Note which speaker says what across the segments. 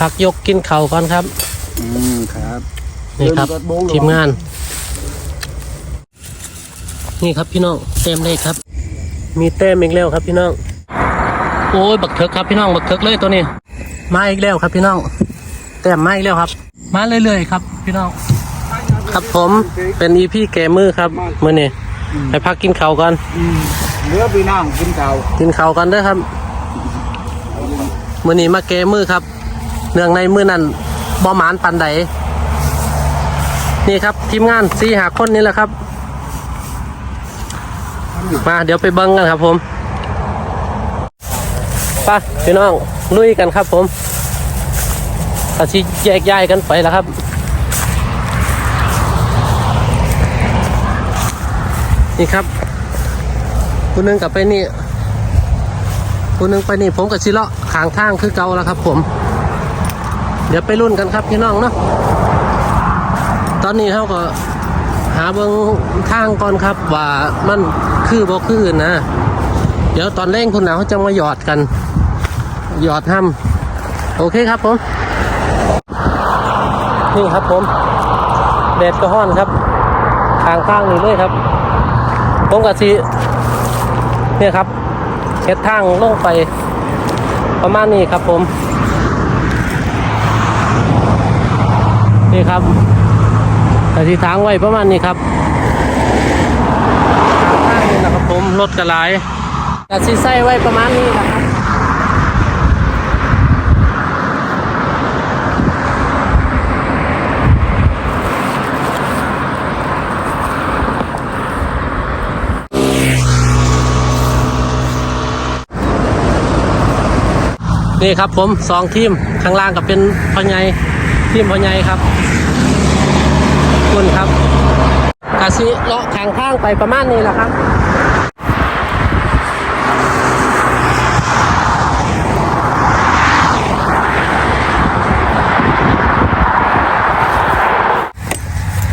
Speaker 1: พักยกกินเข่าวก่อนครับ
Speaker 2: อืมครับ
Speaker 1: นี่ครับ
Speaker 2: เริ่มเปิดโบงแล้ว
Speaker 1: ทีมงาน นี่ครับพี่น้องเต็มเลยครับ มีเต็มอีกแล้วครับพี่น้องโอ้ยบักเถิกครับพี่น้องบักเถิกเลยตัวนี้ มาอีกแล้วครับพี่น้องแต้มมาอีกแล้วครับ มาเรื่อยๆครับ พี่น้อง ครับผมเป็นอีพี่แกมือครับมื่อนี้ไปพักกินข้าวก่อน
Speaker 2: อืมเหลือพี่น้องกินข้าว
Speaker 1: กินข้าวกันเด้อครับ มือนี้มาแกมือครับ เนื่องในมือนั้นบ่หมานปันใดนี่ครับทีมงานสี่หาคนนี่แหละครับ มาเดี๋ยวไปเบิ้งกันครับผมไป้าพี่น้องลุยกันครับผมอาชีแยกย้ายกันไปแล้วครับนี่ครับผู้หนึงกลับไปนี่ ผู้หนึงไปนี่ผมกับชิเลาะขางทางคือเก่าแล้วครับ ผม เดี๋ยวไปรุ่นกันครับพี่น้องเนาะตอนนี้เขาก็หาเบิ้งทางก่อนครับ ว่ามันคือบ่คือนะ เดี๋ยวตอนเร่งคุณหนาวเขาจะมาหยอดกัน หยอดห้ำโอเคครับผม นี่ครับผมแดดก็ห้อนครับทางข้างนี่เลยครับ ผมกับสีเนี่ยครับ เช็ดทางลงไปประมาณนี้ครับผม นี่ครับแต่ที่ทางไว้ประมาณนี้ครับทางข้างนี่นะครับผมรถกระหลายแต่ซีไส้ไว้ประมาณนี้นะครับ นี่ครับผมสองทีมข้างล่างก็เป็นพ่อใหญ่ทีมพ่อใหญ่ครับคุณครับกาซิเลาะแข้างข้างไปประมาณนี้แหละครับ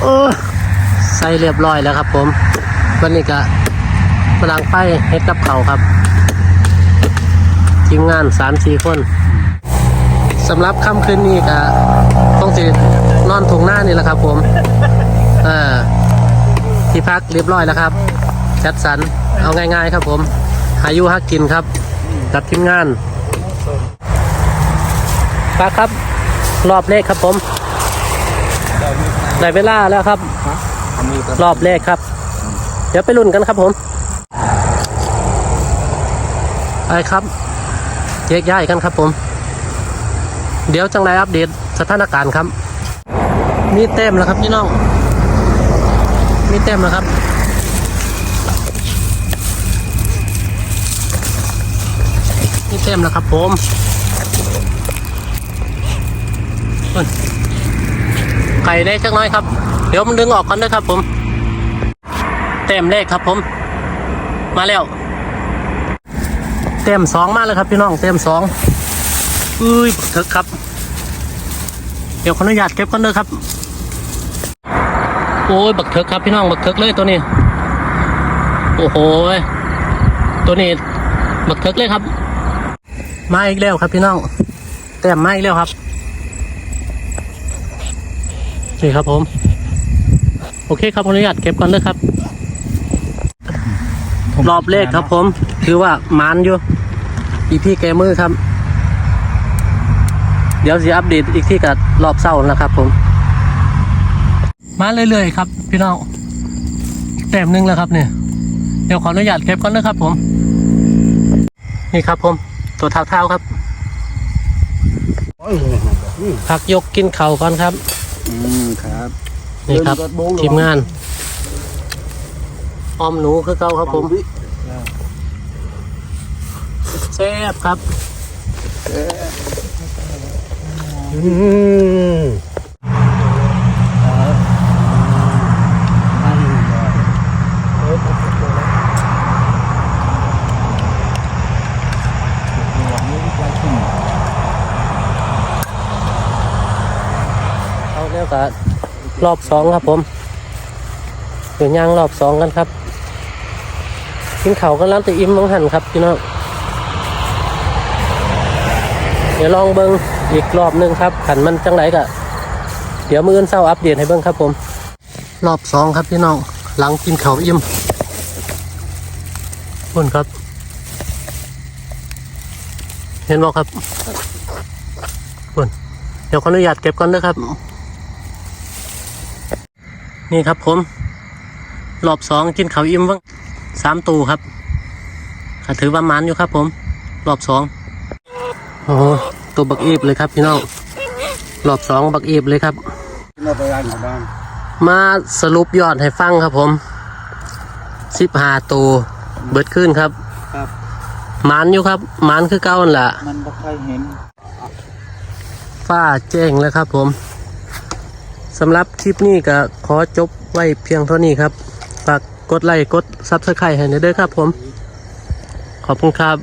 Speaker 1: โอ้ใส่เรียบร้อยแล้วครับผม วันนี้ก็กำลังไปเฮ็ดกับเขาครับ ทีมงานสามสี่คนสำหรับค่ำคืนนี้ก็ต้องสินอนถุงหน้านี่แหละครับผมเออที่พักเรียบร้อยแล้วครับจัดสรรเอาง่ายๆครับผม หายุฮักกินครับกับทีมงานพักครับ รอบเลขครับผมได้เวลาแล้วครับ รอบแรกครับ เดี๋ยวไปลุ้นกันครับผมไปครับ แยกย้ายกันครับผม เดี๋ยวจังไรอัปเดตสถานการณ์ครับ มีเต็มแล้วครับพี่น้อง มีเต็มแล้วครับมีเต็มแล้วครับผมไก่ได้จักน้อยครับ เดี๋ยวมันดึงออกกันด้วยครับผม เต็มเลขครับผม มาแล้ว เต็มสองมาเลยครับพี่น้องเต็มสองอุ้ยบักเถิกครับ เดี๋ยวขออนุญาตเก็บกันเลยครับ โอ้ยบักเถิกครับพี่น้องบักเถิกเลยตัวนี้ โอ้โหยตัวนี้บักเถิกเลยครับ มาอีกแล้วครับพี่น้องเต็มมาอีกแล้วครับนี่ครับผม โอเคครับขออนุญาตเก็บก่อนเลยครับ รอบเลขครับผม ถือว่าหมานอยู่ อีพี่แกมือครับ เดี๋ยวจะอัปเดตอีกที่กับรอบเศร้านะครับ ผม มาเรื่อยๆครับ พี่น้องแต้มหนึ่งแล้วครับเนี่ยเดี๋ยวขออนุญาตเก็บก่อนนะครับ ผม นี่ครับ ผม ตัวเท้าๆครับพักยกกินเข่าวก่อนครับ
Speaker 2: อืมครับ
Speaker 1: นี่ครับ
Speaker 2: เริ่มเปิดโบงแล้ว
Speaker 1: ทีมงานออมหนูคือเก่าครับผม แซ่บครับอืมเอาแล้วก็รอบสองครับผมเดี๋ยวย่างรอบสองกันครับกินเขากันแล้วแต่อิ่มมังหันครับพี่น้อง เดี๋ยวลองเบิ้งอีกรอบหนึงครับขันมันจังไรก็เดี๋ยวมืออนเศร้าอัปเดตให้เบิ้งครับผม รอบสองครับพี่น้องหลังกินเขาอิ่มคุณครับ เห็นบอกครับคุณเดี๋ยวขออนุญาตเก็บก่อนนะครับ นี่ครับผม รอบสองกินเขาอิ่มบ้างสามตูครับถือว่ามันอยู่ครับผม รอบสอง โอ้โหตัวบักอีบเลยครับพี่น้องรอบสองบักอีบเลยครับ
Speaker 2: เราไปร้านของบ้าน
Speaker 1: มาสรุปยอดให้ฟังครับผมสิบห้าตัวเบิดขึ้นครับ
Speaker 2: ครับ
Speaker 1: หมันอยู่ครับหมันคือเก้านั่นแหละ
Speaker 2: มันบ่ค่อยเห็น
Speaker 1: ฝ้าแจ้งแล้วครับผมสำหรับคลิปนี้ก็ขอจบไว้เพียงเท่านี้ครับฝากกดไลค์กดซับสไครต์ให้หน่อยเด้อครับผม ขอบคุณครับ